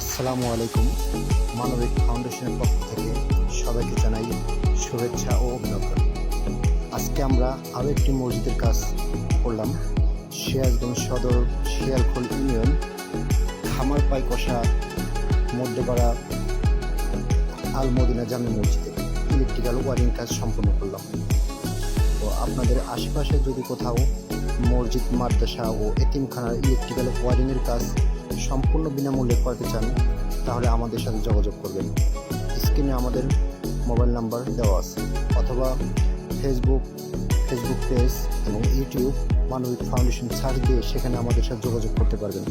আসসালামু আলাইকুম। মানবিক ফাউন্ডেশনের পক্ষ থেকে সবাইকে জানাই শুভেচ্ছা ও অভিনন্দন। আজকে আমরা আরও একটি মসজিদের কাজ করলাম। সিরাজগঞ্জ সদর শিয়ালখোল ইউনিয়ন, খামারপাই কষা, মধ্যপাড়া আল মদিনা জামি মসজিদে ইলেকট্রিক্যাল ওয়ারিং কাজ সম্পন্ন করলাম। তো আপনাদের আশেপাশে যদি কোথাও মসজিদ, মাদ্রাসা ও এতিমখানার ইলেকট্রিক্যাল ওয়ারিংয়ের কাজ সম্পূর্ণ বিনামূল্যে করতে চান, তাহলে আমাদের সাথে যোগাযোগ করবেন। স্ক্রিনে আমাদের মোবাইল নাম্বার দেওয়া আছে, অথবা ফেসবুক ফেসবুক পেজ এবং ইউটিউব মানবিক ফাউন্ডেশন সার্চ দিয়ে সেখানে আমাদের সাথে যোগাযোগ করতে পারবেন।